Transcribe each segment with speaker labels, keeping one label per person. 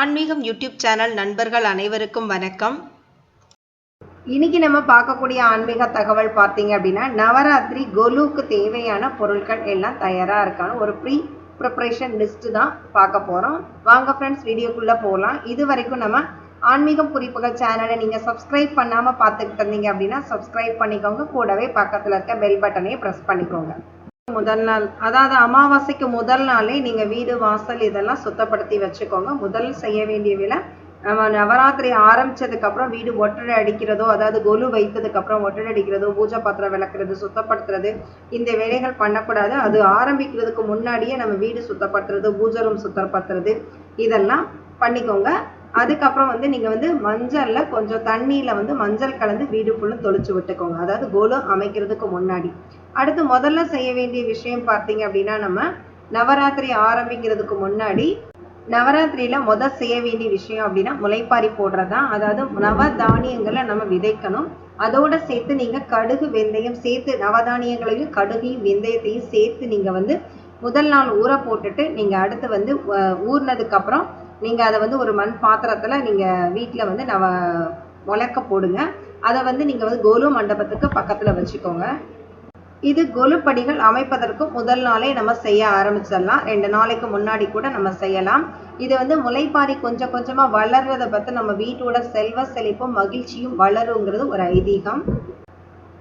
Speaker 1: ஆன்மீகம் YouTube channel நண்பர்கள் அனைவருக்கும் வணக்கம்.
Speaker 2: இன்னைக்கு நம்ம பார்க்கக்கூடிய ஆன்மீக தகவல் பார்த்தீங்க அப்படின்னா நவராத்திரி கொலுவுக்கு தேவையான பொருட்கள் எல்லாம் தயாராக இருக்கான்னு ஒரு ப்ரீ ப்ரிப்ரேஷன் லிஸ்ட்டு தான் பார்க்க போகிறோம் வாங்க ஃப்ரெண்ட்ஸ் வீடியோக்குள்ளே போகலாம். இது வரைக்கும் நம்ம ஆன்மீகம் குறிப்புகள் சேனலை நீங்கள் சப்ஸ்கிரைப் பண்ணாமல் பார்த்துக்கிட்டு இருந்தீங்க அப்படின்னா சப்ஸ்கிரைப் பண்ணிக்கோங்க. கூடவே பக்கத்தில் இருக்க பெல் பட்டனையும் ப்ரெஸ் பண்ணிக்கோங்க. முதல் நாள். அதாவது அமாவாசைக்கு முதல் நாளே நீங்கள் வீடு வாசல் இதெல்லாம் சுத்தப்படுத்தி வச்சுக்கோங்க. முதல் செய்ய வேண்டிய வேலை நம்ம நவராத்திரி ஆரம்பிச்சதுக்கு அப்புறம் வீடு ஒட்டடை அடிக்கிறதோ அதாவது கொலு வைத்ததுக்கு அப்புறம் ஒட்டடை அடிக்கிறதோ பூஜை பாத்திரம் விளக்குறது சுத்தப்படுத்துறது இந்த வேலைகள் பண்ணக்கூடாது. அது ஆரம்பிக்கிறதுக்கு முன்னாடியே நம்ம வீடு சுத்தப்படுத்துறது பூஜை ரூம் சுத்தப்படுத்துறது இதெல்லாம் பண்ணிக்கோங்க. அதுக்கப்புறம் வந்து நீங்க வந்து மஞ்சள்ல கொஞ்சம் தண்ணியில வந்து மஞ்சள் கலந்து வீடு ஃபுல்லும் தொளிச்சு விட்டுக்கோங்க. அதாவது கோலு அமைக்கிறதுக்கு முன்னாடி. அடுத்து முதல்ல செய்ய வேண்டிய விஷயம் பார்த்தீங்க அப்படின்னா நம்ம நவராத்திரி ஆரம்பிக்கிறதுக்கு முன்னாடி நவராத்திரியில முதல் செய்ய வேண்டிய விஷயம் அப்படின்னா முளைப்பாரி போடுறதுதான். அதாவது நவ தானியங்களை நம்ம விதைக்கணும். அதோட சேர்த்து நீங்க கடுகு வெந்தயம் சேர்த்து நவதானியங்களையும் கடுகையும் வெந்தயத்தையும் சேர்த்து நீங்க வந்து முதல் நாள் ஊற போட்டுட்டு நீங்க அடுத்து வந்து அஹ், ஊறினதுக்கு அப்புறம் நீங்கள் அதை வந்து ஒரு மண் பாத்திரத்தில் நீங்கள் வீட்டில் வந்து நவ முளைக்க போடுங்க. அதை வந்து நீங்கள் வந்து கோலு மண்டபத்துக்கு பக்கத்தில் வச்சுக்கோங்க. இது கொலுப்படிகள் அமைப்பதற்கு முதல் நாளே நம்ம செய்ய ஆரம்பிச்சிடலாம். ரெண்டு நாளைக்கு முன்னாடி கூட நம்ம செய்யலாம். இது வந்து முளைப்பாரி கொஞ்சம் கொஞ்சமாக வளர்றதை பார்த்து நம்ம வீட்டோட செல்வ செழிப்பும் மகிழ்ச்சியும் வளருங்கிறது ஒரு ஐதீகம்.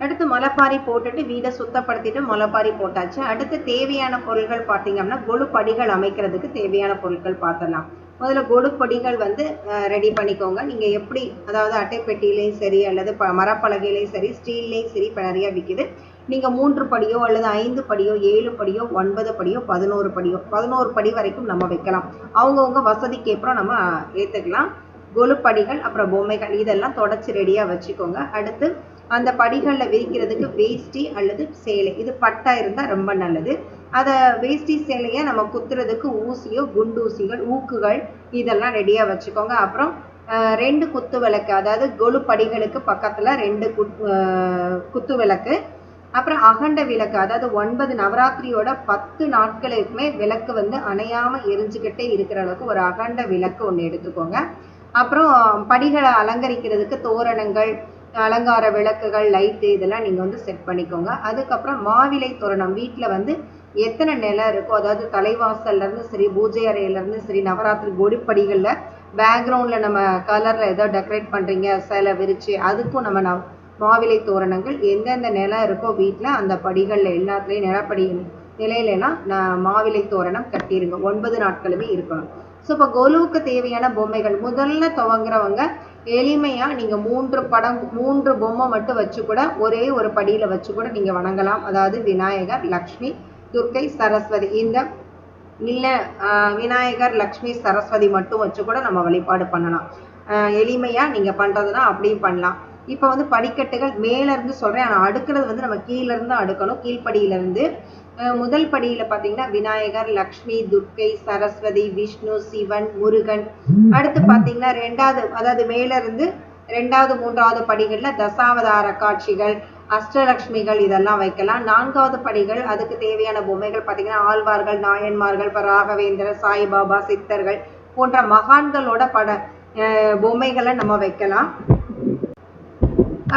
Speaker 2: அடுத்து முளைப்பாரி போட்டுட்டு வீடை சுத்தப்படுத்திட்டு முளைப்பாரி போட்டாச்சு. அடுத்து தேவையான பொருட்கள் பார்த்தீங்க அப்படின்னா கொலுப்படிகள் அமைக்கிறதுக்கு தேவையான பொருட்கள் பார்த்தலாம். முதல்ல கொலுப்படிகள் வந்து ரெடி பண்ணிக்கோங்க. நீங்கள் எப்படி அதாவது அட்டைப்பெட்டியிலையும் சரி அல்லது ப மரப்பலகையிலையும் சரி ஸ்டீல்லையும் சரி இப்போ நிறையா விற்கிது நீங்கள் மூன்று படியோ அல்லது ஐந்து படியோ ஏழு படியோ ஒன்பது படியோ பதினோரு படியோ பதினோரு படி வரைக்கும் நம்ம வைக்கலாம். அவங்கவுங்க வசதிக்கு அப்புறம் நம்ம ஏற்றுக்கலாம் கொலுப்படிகள் அப்புறம் பொம்மைகள் இதெல்லாம் தொடச்சி ரெடியாக வச்சுக்கோங்க. அடுத்து அந்த படிகளில் விரிக்கிறதுக்கு வேஷ்டி அல்லது சேலை. இது பட்டா இருந்தால் ரொம்ப நல்லது. அதை வேஷ்டி சேலையை நம்ம குத்துறதுக்கு ஊசியோ குண்டூசிகள் ஊக்குகள் இதெல்லாம் ரெடியாக வச்சுக்கோங்க. அப்புறம் ரெண்டு குத்து விளக்கு அதாவது கொலு படிகளுக்கு பக்கத்தில் ரெண்டு குத் குத்து விளக்கு. அப்புறம் அகண்ட விளக்கு அதாவது ஒன்பது நவராத்திரியோட பத்து நாட்களுக்குமே விளக்கு வந்து அணையாமல் எரிஞ்சுக்கிட்டே இருக்கிற அளவுக்கு ஒரு அகண்ட விளக்கு ஒன்று எடுத்துக்கோங்க. அப்புறம் படிகளை அலங்கரிக்கிறதுக்கு தோரணங்கள் அலங்கார விளக்குகள் லைட்டு இதெல்லாம் நீங்கள் வந்து செட் பண்ணிக்கோங்க. அதுக்கப்புறம் மாவிலை தோரணம் வீட்டில் வந்து எத்தனை நிலை இருக்கோ அதாவது தலைவாசல்லேருந்து சரி பூஜை அறையிலேருந்து சரி நவராத்திரி கொடிப்படிகளில் பேக்ரவுண்டில் நம்ம கலரில் ஏதோ டெக்கரேட் பண்ணுறீங்க சிலை விரித்து அதுக்கும் நம்ம நவ மாவிலை தோரணங்கள் எந்தெந்த நிலம் இருக்கோ வீட்டில் அந்த படிகளில் எல்லாத்துலேயும் நிலப்படி நிலையிலலாம் நான் மாவிலை தோரணம் கட்டிடுங்க ஒன்பது நாட்களுமே இருக்கணும். ஸோ இப்போ கொலுவுக்கு தேவையான பொம்மைகள் முதல்ல துவங்குறவங்க எளிமையாக நீங்கள் மூன்று படம் மூன்று பொம்மை மட்டும் வச்சு கூட ஒரே ஒரு படியில் வச்சு கூட நீங்கள் வணங்கலாம். அதாவது விநாயகர் லக்ஷ்மி துர்க்கை சரஸ்வதி. இந்த இல்லை விநாயகர் லக்ஷ்மி சரஸ்வதி மட்டும் வச்சு கூட நம்ம வழிபாடு பண்ணலாம். எளிமையாக நீங்கள் பண்ணுறதுனா அப்படியும் பண்ணலாம். இப்போ வந்து படிக்கட்டுகள் மேல இருந்து சொல்கிறேன் ஆனால் அடுக்கிறது வந்து நம்ம கீழே இருந்து அடுக்கணும். கீழ்ப்படியிலேருந்து முதல் படியில் பார்த்தீங்கன்னா விநாயகர் லக்ஷ்மி துர்க்கை சரஸ்வதி விஷ்ணு சிவன் முருகன். அடுத்து பார்த்தீங்கன்னா ரெண்டாவது அதாவது மேல இருந்து ரெண்டாவது மூன்றாவது படிகளில் தசாவதார காட்சிகள் அஷ்டலக்ஷ்மிகள் இதெல்லாம் வைக்கலாம். நான்காவது படிகள் அதுக்கு தேவையான பொம்மைகள் பார்த்தீங்கன்னா ஆழ்வார்கள் நாயன்மார்கள் இப்போ ராகவேந்திரர் சாய்பாபா சித்தர்கள் போன்ற மகான்களோட பட பொம்மைகளை நம்ம வைக்கலாம்.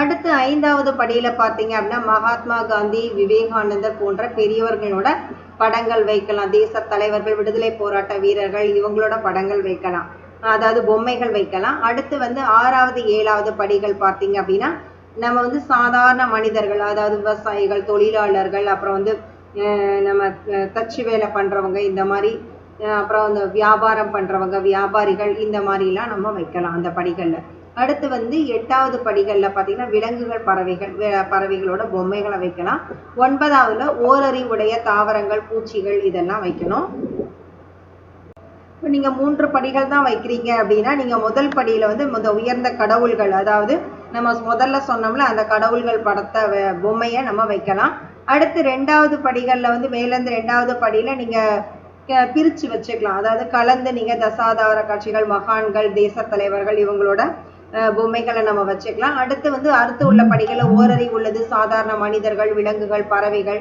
Speaker 2: அடுத்து ஐந்தாவது படியில பார்த்தீங்க அப்படின்னா மகாத்மா காந்தி விவேகானந்தர் போன்ற பெரியவர்களோட படங்கள் வைக்கலாம். தேச தலைவர்கள் விடுதலை போராட்ட வீரர்கள் இவங்களோட படங்கள் வைக்கலாம். அதாவது பொம்மைகள் வைக்கலாம். அடுத்து வந்து ஆறாவது ஏழாவது படிகள் பார்த்தீங்க அப்படின்னா நம்ம வந்து சாதாரண மனிதர்கள் அதாவது விவசாயிகள் தொழிலாளர்கள் அப்புறம் வந்து அஹ் நம்ம தச்சு வேலை பண்றவங்க இந்த மாதிரி அப்புறம் இந்த வியாபாரம் பண்றவங்க வியாபாரிகள் இந்த மாதிரிலாம் நம்ம வைக்கலாம் அந்த படிகள்ல. அடுத்து வந்து எட்டாவது படிகள்ல பார்த்தீங்கன்னா விலங்குகள் பறவைகள் பறவைகளோட பொம்மைகளை வைக்கலாம். ஒன்பதாவதுல ஓரறிவுடைய தாவரங்கள் பூச்சிகள் இதெல்லாம் வைக்கணும். இப்போ நீங்க மூன்று படிகள் தான் வைக்கிறீங்க அப்படின்னா நீங்க முதல் படியில வந்து முத உயர்ந்த கடவுள்கள் அதாவது நம்ம முதல்ல சொன்னோம்ல அந்த கடவுள்கள் படத்தை வ- பொம்மையை நம்ம வைக்கலாம். அடுத்து ரெண்டாவது படிகளில் வந்து மேலேருந்து ரெண்டாவது படியில் நீங்கள் க- வச்சுக்கலாம். அதாவது கலந்து நீங்கள் தசாதார காட்சிகள் மகான்கள் தேச தலைவர்கள் இவங்களோட பொம்மைகளை நம்ம வச்சுக்கலாம். அடுத்து வந்து அடுத்து உள்ள படிகளில் ஓரறி உள்ளது சாதாரண மனிதர்கள் விலங்குகள் பறவைகள்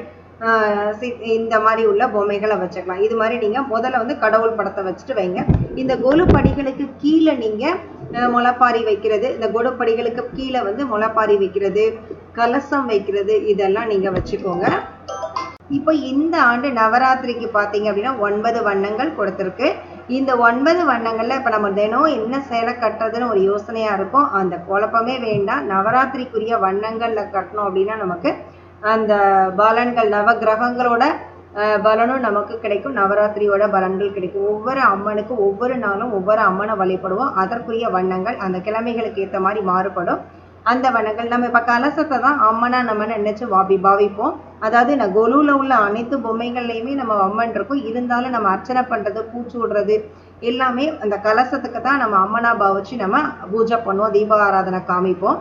Speaker 2: சி- இந்த மாதிரி உள்ள பொம்மைகளை வச்சுக்கலாம். இது மாதிரி நீங்கள் முதல்ல வந்து கடவுள் படத்தை வச்சுட்டு வைங்க. இந்த கொலு படிகளுக்கு கீழே நீங்கள் முளைப்பாரி வைக்கிறது. இந்த குடப்படிகளுக்கு கீழே வந்து முளைப்பாரி வைக்கிறது கலசம் வைக்கிறது இதெல்லாம் நீங்க வச்சுக்கோங்க. இப்போ இந்த ஆண்டு நவராத்திரிக்கு பார்த்தீங்க அப்படின்னா ஒன்பது வண்ணங்கள் கொடுத்துருக்கு. இந்த ஒன்பது வண்ணங்கள்ல இப்ப நம்ம தினம் என்ன சேலை கட்டுறதுன்னு ஒரு யோசனையா இருக்கும். அந்த குழப்பமே வேண்டாம். நவராத்திரிக்குரிய வண்ணங்கள்ல கட்டணும் அப்படின்னா நமக்கு அந்த பலன்கள் நவ கிரகங்களோட பலனும் நமக்கு கிடைக்கும். நவராத்திரியோட பலன்கள் கிடைக்கும். ஒவ்வொரு அம்மனுக்கு ஒவ்வொரு நாளும் ஒவ்வொரு அம்மனை வழிபடுவோம். அதற்குரிய வண்ணங்கள் அந்த கிழமைகளுக்கு ஏற்ற மாதிரி மாறுபடும். அந்த வண்ணங்கள் நம்ம இப்போ கலசத்தை தான் அம்மனா நம்ம நினைச்சு வாபி பாவிப்போம். அதாவது நான் கொலுவில் உள்ள அனைத்து பொம்மைகள்லையுமே நம்ம அம்மன் இருக்கும். இருந்தாலும் நம்ம அர்ச்சனை பண்ணுறது பூச்சி விடுறது எல்லாமே அந்த கலசத்துக்கு தான் நம்ம அம்மனா பாவிச்சு நம்ம பூஜை பண்ணுவோம் தீப ஆராதனை காமிப்போம்.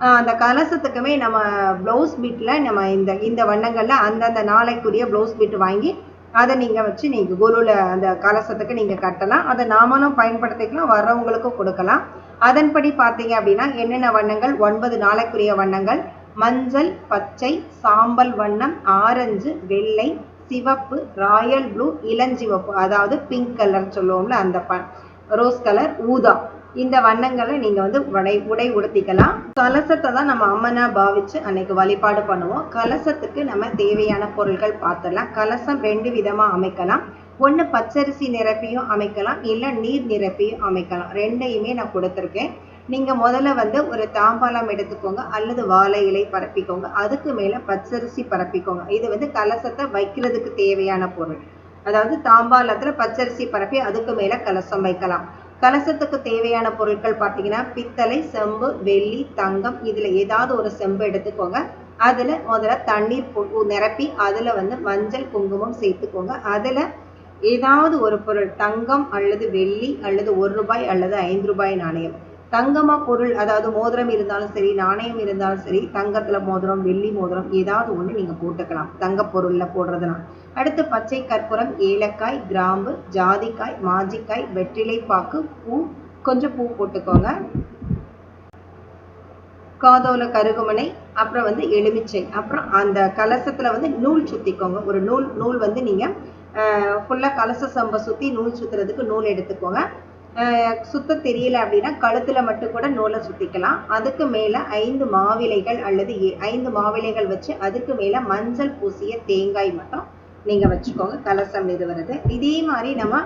Speaker 2: அந்த கலசத்துக்குமே நம்ம ப்ளவுஸ் பீட்டில் நம்ம இந்த இந்த வண்ணங்களில் அந்தந்த நாளைக்குரிய ப்ளவுஸ் பீட் வாங்கி அதை நீங்கள் வச்சு நீங்கள் குருவில் அந்த கலசத்துக்கு நீங்கள் கட்டலாம். அதை நாமளும் பயன்படுத்திக்கலாம் வர்றவங்களுக்கும் கொடுக்கலாம். அதன்படி பார்த்தீங்க அப்படின்னா என்னென்ன வண்ணங்கள்? ஒன்பது நாளைக்குரிய வண்ணங்கள். மஞ்சள் பச்சை சாம்பல் வண்ணம் ஆரஞ்சு வெள்ளை சிவப்பு ராயல் ப்ளூ இளஞ்சிவப்பு. அதாவது பிங்க் கலர் சொல்லுவோம்ல அந்த ப ரோஸ் கலர் ஊதா. இந்த வண்ணங்களை நீங்க வந்து உடை உடை உடுத்திக்கலாம். கலசத்தை தான் நம்ம அம்மனா பாவிச்சு அன்னைக்கு வழிபாடு பண்ணுவோம். கலசத்துக்கு நம்ம தேவையான பொருட்கள் பார்த்துடலாம் கலசம் ரெண்டு விதமா அமைக்கலாம். ஒண்ணு பச்சரிசி நிரப்பியும் அமைக்கலாம். இல்ல நீர் நிரப்பியும் அமைக்கலாம். ரெண்டையுமே நான் கொடுத்துருக்கேன். நீங்க முதல்ல வந்து ஒரு தாம்பாலம் எடுத்துக்கோங்க. அல்லது வாழை இலை பரப்பிக்கோங்க. அதுக்கு மேல பச்சரிசி பரப்பிக்கோங்க. இது வந்து கலசத்தை வைக்கிறதுக்கு தேவையான பொருள். அதாவது தாம்பாலத்தில் பச்சரிசி பரப்பி அதுக்கு மேல கலசம் வைக்கலாம். கலசத்துக்கு தேவையான பொருட்கள் பார்த்தீங்கன்னா பித்தளை செம்பு வெள்ளி தங்கம் இதுல ஏதாவது ஒரு செம்பு எடுத்துக்கோங்க. அதுல முதல்ல தண்ணீர் நிரப்பி அதுல வந்து மஞ்சள் குங்குமம் சேர்த்துக்கோங்க. அதுல ஏதாவது ஒரு பொருள் தங்கம் அல்லது வெள்ளி அல்லது ஒரு ரூபாய் அல்லது ஐந்து ரூபாய் நாணயம். தங்கமா பொருள் அதாவது மோதிரம் இருந்தாலும் சரி நாணயம் இருந்தாலும் சரி தங்கத்துல மோதிரம் வெள்ளி மோதிரம் ஏதாவது ஒண்ணு நீங்க போட்டுக்கலாம். தங்க பொருள்ல போடுறதுனா. அடுத்து பச்சை கற்பூரம் ஏலக்காய் கிராம்பு ஜாதிக்காய் மாஜிக்காய் வெற்றிலை பாக்கு பூ கொஞ்சம் பூ போட்டுக்கோங்க. காதோல கருகுமனை அப்புறம் வந்து எலுமிச்சை. அப்புறம் அந்த கலசத்துல வந்து நூல் சுத்திக்கோங்க. ஒரு நூல் நூல் வந்து நீங்க ஃபுல்லா கலச சம்ப சுத்தி நூல் சுத்துறதுக்கு நூல் எடுத்துக்கோங்க. சுத்த தெரியல அப்படின்னா கழுத்தில் மட்டும் கூட நூலை சுத்திக்கலாம். அதுக்கு மேலே ஐந்து மாவிலைகள் அல்லது ஐந்து மாவிலைகள் வச்சு அதுக்கு மேலே மஞ்சள் பூசிய தேங்காய் மட்டும் நீங்கள் வச்சுக்கோங்க. கலசம் நிறுவனது இதே மாதிரி நம்ம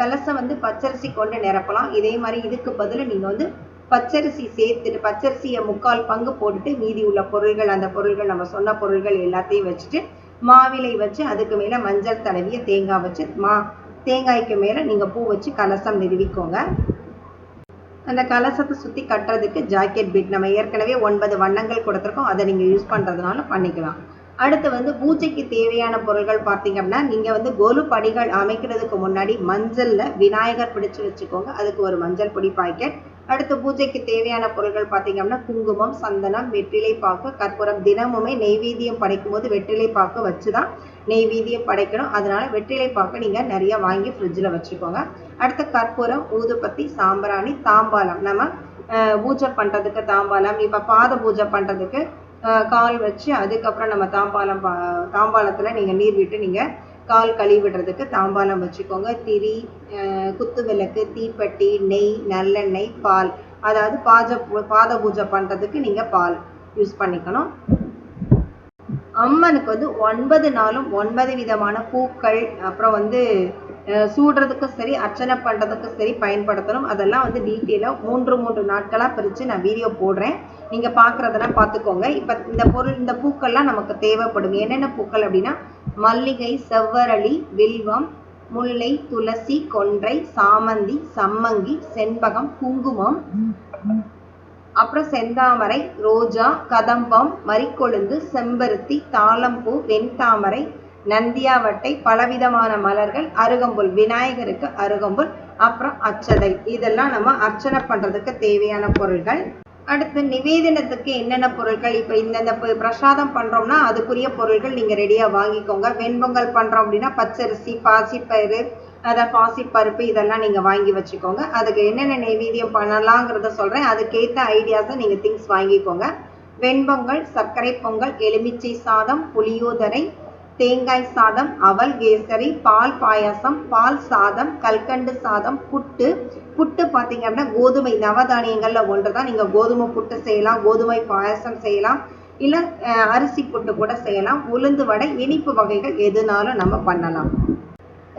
Speaker 2: கலசம் வந்து பச்சரிசி கொண்டு நிரப்பலாம். இதே மாதிரி இதுக்கு பதில் நீங்கள் வந்து பச்சரிசி சேர்த்துட்டு பச்சரிசியை முக்கால் பங்கு போட்டுட்டு மீதி உள்ள பொருள்கள் அந்த பொருள்கள் நம்ம சொன்ன பொருள்கள் எல்லாத்தையும் வச்சுட்டு மாவிலை வச்சு அதுக்கு மேலே மஞ்சள் தடவிய தேங்காய் வச்சு மா தேங்காய்க்கு மேல நீங்க பூ வச்சு கலசம் நிறுவிக்கோங்க. அந்த கலசத்தை சுத்தி கட்டுறதுக்கு ஜாக்கெட் பீட் நம்ம ஏற்கனவே ஒன்பது வண்ணங்கள் கொடுத்துருக்கோம். அதை நீங்க யூஸ் பண்றதுனால பண்ணிக்கலாம். அடுத்து வந்து பூஜைக்கு தேவையான பொருட்கள் பார்த்தீங்க அப்படின்னா நீங்க வந்து கொலு படிகள் அமைக்கிறதுக்கு முன்னாடி மஞ்சள்ல விநாயகர் பிடிச்சு வச்சுக்கோங்க. அதுக்கு ஒரு மஞ்சள் பொடி பாக்கெட் அடுத்து பூஜைக்கு தேவையான பொருட்கள் பார்த்தீங்க அப்படின்னா குங்குமம் சந்தனம் வெற்றிலை பாக்கு கற்பூரம். தினமுமே நெய்வேதியம் படைக்கும் போது வெற்றிலை பாக்கு வச்சுதான் நெய்வேதியம் படைக்கணும். அதனால வெற்றிலை பாக்கு நீங்க நிறைய வாங்கி ஃப்ரிட்ஜில் வச்சுக்கோங்க. அடுத்து கற்பூரம் ஊதுபத்தி சாம்பிராணி தாம்பாலம் நம்ம பூஜை பண்றதுக்கு தாம்பாலம் இப்ப பாத பூஜை பண்றதுக்கு கால் வச்சு அதுக்கப்புறம் நம்ம தாம்பாலம் பா- தாம்பாலத்துல நீங்க நீர் விட்டு நீங்க கால் கழுவிடுறதுக்கு தாம்பாலம் வச்சுக்கோங்க. திரி குத்து விளக்கு தீப்பெட்டி நெய் நல்லெண்ணெய் பால். அதாவது பாஜ பாத பூஜை பண்றதுக்கு நீங்க பால் யூஸ் பண்ணிக்கணும். அம்மனுக்கு வந்து ஒன்பது நாளும் ஒன்பது விதமான பூக்கள் அப்புறம் வந்து அஹ், சூடுறதுக்கும் சரி அர்ச்சனை பண்றதுக்கும் சரி பயன்படுத்தணும். அதெல்லாம் வந்து டீட்டெயிலாக மூன்று மூன்று நாட்களா பிரிச்சு நான் வீடியோ போடுறேன். நீங்கள் பார்க்குறதெல்லாம் பார்த்துக்கோங்க இப்போ இந்த பொருள் இந்த பூக்கள்லாம் நமக்கு தேவைப்படும். என்னென்ன பூக்கள் அப்படின்னா மல்லிகை செவ்வரளி வில்வம் முல்லை துளசி கொன்றை சாமந்தி சம்மங்கி செண்பகம் குங்குமம் அப்புறம் செந்தாமரை ரோஜா கதம்பம் மரிக்கொழுந்து செம்பருத்தி தாளம்பூ வெண்தாமரை நந்தியாவட்டை பலவிதமான மலர்கள் அருகம்புல் விநாயகருக்கு அருகம்புல் அப்புறம் அச்சதை. இதெல்லாம் நம்ம அர்ச்சனை பண்றதுக்கு தேவையான பொருள்கள். அடுத்து நிவேதனத்துக்கு என்னென்ன பொருட்கள்? இப்போ இந்தந்த பிரசாதம் பண்ணுறோம்னா அதுக்குரிய பொருட்கள் நீங்கள் ரெடியாக வாங்கிக்கோங்க. வெண்பொங்கல் பண்ணுறோம் அப்படின்னா பச்சரிசி பாசிப்பயிறு அதான் பாசிப்பருப்பு இதெல்லாம் நீங்கள் வாங்கி வச்சுக்கோங்க. அதுக்கு என்னென்ன நைவேத்தியம் பண்ணலாங்கிறத சொல்கிறேன் அதுக்கேற்ற ஐடியாஸை நீங்கள் திங்ஸ் வாங்கிக்கோங்க. வெண்பொங்கல் சர்க்கரை பொங்கல் எலுமிச்சை சாதம் புளியோதரை தேங்காய் சாதம் அவல் கேசரி பால் பாயாசம் பால் சாதம் கல்கண்டு சாதம் புட்டு. புட்டு பார்த்தீங்க அப்படின்னா கோதுமை நவதானியங்கள்ல ஒன்று தான் நீங்கள் கோதுமை புட்டு செய்யலாம் கோதுமை பாயாசம் செய்யலாம் இல்லை அரிசி புட்டு கூட செய்யலாம். உளுந்து வடை இனிப்பு வகைகள் எதுனாலும் நம்ம பண்ணலாம்.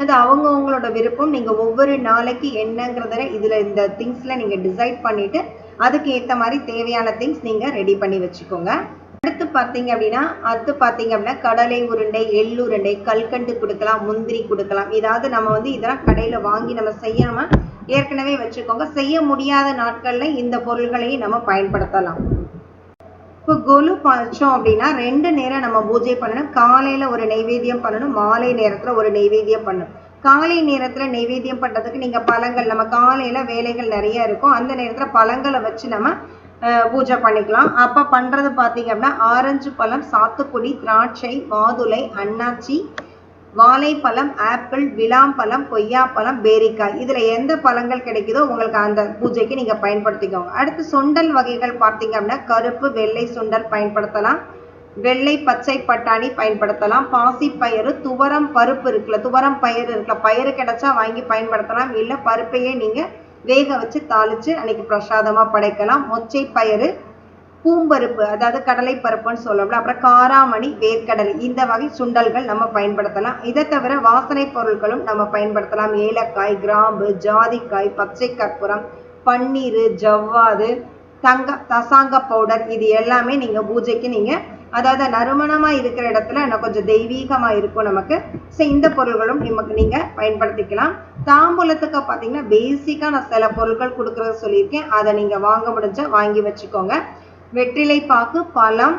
Speaker 2: அது அவங்கவுங்களோட விருப்பம். நீங்கள் ஒவ்வொரு நாளைக்கு என்னங்கிறத இதில் இந்த திங்ஸில் நீங்கள் டிசைட் பண்ணிவிட்டு அதுக்கு ஏற்ற மாதிரி தேவையான திங்ஸ் நீங்கள் ரெடி பண்ணி வச்சுக்கோங்க. அடுத்து பார்த்தீங்க அப்படின்னா அடுத்து பார்த்தீங்க அப்படின்னா கடலை உருண்டை எள்ளுருண்டை கல்கண்டு கொடுக்கலாம் முந்திரி கொடுக்கலாம். ஏதாவது நம்ம வந்து இதெல்லாம் கடையில் வாங்கி நம்ம செய்யாமல் ஏற்கனவே வச்சுக்கோங்க செய்ய முடியாத நாட்களில் இந்த பொருள்களையும் நம்ம பயன்படுத்தலாம். இப்போ கொலு பச்சோம் அப்படின்னா ரெண்டு நேரம் நம்ம பூஜை பண்ணணும். காலையில் ஒரு நைவேத்தியம் பண்ணணும். மாலை நேரத்தில் ஒரு நைவேத்தியம் பண்ணணும். காலை நேரத்தில் நைவேத்தியம் பண்ணுறதுக்கு நீங்கள் பழங்கள் நம்ம காலையில் வேலைகள் நிறைய இருக்கும். அந்த நேரத்தில் பழங்களை வச்சு நம்ம பூஜை பண்ணிக்கலாம். அப்போ பண்ணுறது பார்த்தீங்க அப்படின்னா ஆரஞ்சு பழம் சாத்துக்குடி திராட்சை மாதுளை அன்னாச்சி வாழைப்பழம் ஆப்பிள் விளாம்பழம் கொய்யாப்பழம் பேரிக்காய். இதில் எந்த பழங்கள் கிடைக்குதோ உங்களுக்கு அந்த பூஜைக்கு நீங்கள் பயன்படுத்திக்கோங்க. அடுத்து சுண்டல் வகைகள் பார்த்தீங்க அப்படின்னா கருப்பு வெள்ளை சுண்டல் பயன்படுத்தலாம். வெள்ளை பச்சை பட்டாணி பயன்படுத்தலாம். பாசிப்பயிறு துவரம் பருப்பு இருக்குல்ல துவரம் பயிறு இருக்குல்ல பயிறு கிடைச்சா வாங்கி பயன்படுத்தலாம். இல்லை பருப்பையே நீங்கள் வேக வச்சு தாளித்து அன்னைக்கு பிரசாதமாக படைக்கலாம். மொச்சை பயிறு பூம்பருப்பு அதாவது கடலை பருப்புன்னு சொல்லலாம் அப்புறம் காராமணி வேர்க்கடலை இந்த வகை சுண்டல்கள் நம்ம பயன்படுத்தலாம். இதை தவிர வாசனை பொருட்களும் நம்ம பயன்படுத்தலாம். ஏலக்காய் கிராம்பு ஜாதிக்காய் பச்சை கற்பூரம் பன்னீர் ஜவ்வாது தங்க தசாங்க பவுடர் இது எல்லாமே நீங்கள் பூஜைக்கு நீங்கள் அதாவது நறுமணமாக இருக்கிற இடத்துல இன்னும் கொஞ்சம் தெய்வீகமாக இருக்கும் நமக்கு. ஸோ இந்த பொருள்களும் நமக்கு நீங்கள் பயன்படுத்திக்கலாம். தாம்பூலத்துக்கு பார்த்தீங்கன்னா பேசிக்காக நான் சில பொருட்கள் கொடுக்குறத சொல்லியிருக்கேன். அதை நீங்கள் வாங்க முடிஞ்சால் வாங்கி வச்சுக்கோங்க. வெற்றிலை பாக்கு பழம்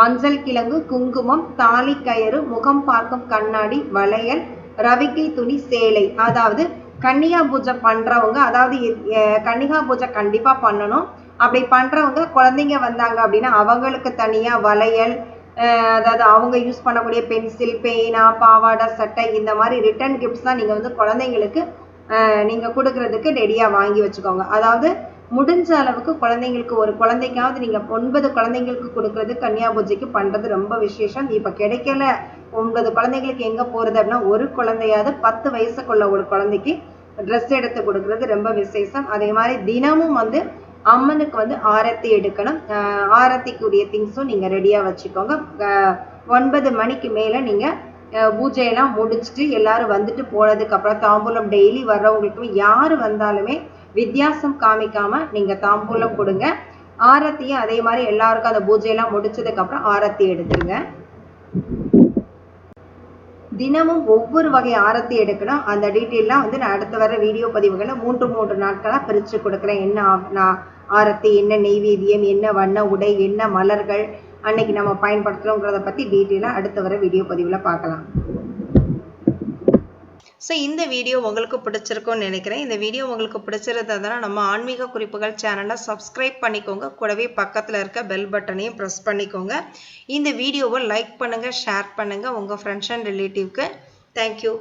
Speaker 2: மஞ்சள் கிழங்கு குங்குமம் தாலி கயிறு முகம் பார்க்கும் கண்ணாடி வளையல் ரவிக்கை துணி சேலை. அதாவது கன்னிகா பூஜை பண்ணுறவங்க அதாவது கன்னிகா பூஜை கண்டிப்பாக பண்ணணும். அப்படி பண்ணுறவங்க குழந்தைங்க வந்தாங்க அப்படின்னா அவங்களுக்கு தனியாக வளையல் அதாவது அவங்க யூஸ் பண்ணக்கூடிய பென்சில் பெயினா பாவாடை சட்டை இந்த மாதிரி ரிட்டன் கிஃப்ட்ஸ் தான் நீங்கள் வந்து குழந்தைங்களுக்கு நீங்கள் கொடுக்கறதுக்கு ரெடியாக வாங்கி வச்சுக்கோங்க. அதாவது முடிஞ்ச அளவுக்கு குழந்தைங்களுக்கு ஒரு குழந்தைக்காவது நீங்கள் ஒன்பது குழந்தைங்களுக்கு கொடுக்கறது கன்னியா பூஜைக்கு பண்ணுறது ரொம்ப விசேஷம். இப்போ கிடைக்கல. ஒன்பது குழந்தைங்களுக்கு எங்கே போகிறது அப்படின்னா ஒரு குழந்தையாவது பத்து வயசுக்குள்ள ஒரு குழந்தைக்கு ட்ரெஸ் எடுத்து கொடுக்கறது ரொம்ப விசேஷம். அதே மாதிரி தினமும் வந்து அம்மனுக்கு வந்து ஆரத்தி எடுக்கணும். ஆரத்திக்குரிய திங்ஸும் நீங்கள் ரெடியாக வச்சுக்கோங்க. ஒன்பது மணிக்கு மேலே நீங்கள் பூஜையெல்லாம் முடிச்சுட்டு எல்லாரும் வந்துட்டு போனதுக்கப்புறம் தாம்பூலம் டெய்லி வர்றவங்களுக்கும் யார் வந்தாலுமே வித்தியாசம் காமிக்காம நீங்கள் தாம்பூலம் கொடுங்க. ஆரத்தியும் அதே மாதிரி எல்லாருக்கும் அந்த பூஜையெல்லாம் முடிச்சதுக்கப்புறம் ஆரத்தி எடுத்துருங்க. தினமும் ஒவ்வொரு வகை ஆரத்தி எடுக்கணும். அந்த டீட்டெயிலாம் வந்து நான் அடுத்து வர வீடியோ பதிவுகளை மூன்று மூன்று நாட்களாக பிரித்து கொடுக்குறேன். என்ன நான் ஆரத்தி என்ன நெய்வேதியம் என்ன வண்ண உடை என்ன மலர்கள் அன்னைக்கு நம்ம பயன்படுத்துகிறோங்கிறத பற்றி டீட்டெயிலாக அடுத்து வர வீடியோ பதிவில் பார்க்கலாம்.
Speaker 1: ஸோ இந்த வீடியோ உங்களுக்கு பிடிச்சிருக்கும்னு நினைக்கிறேன். இந்த வீடியோ உங்களுக்கு பிடிச்சிருந்ததுன்னா நம்ம ஆன்மீக குறிப்புகள் சேனலை சப்ஸ்கிரைப் பண்ணிக்கோங்க. கூடவே பக்கத்தில் இருக்க பெல் பட்டனையும் ப்ரெஸ் பண்ணிக்கோங்க. இந்த வீடியோவை லைக் பண்ணுங்கள் ஷேர் பண்ணுங்கள் உங்கள் ஃப்ரெண்ட்ஸ் அண்ட் ரிலேட்டிவ்க்கு தேங்க்யூ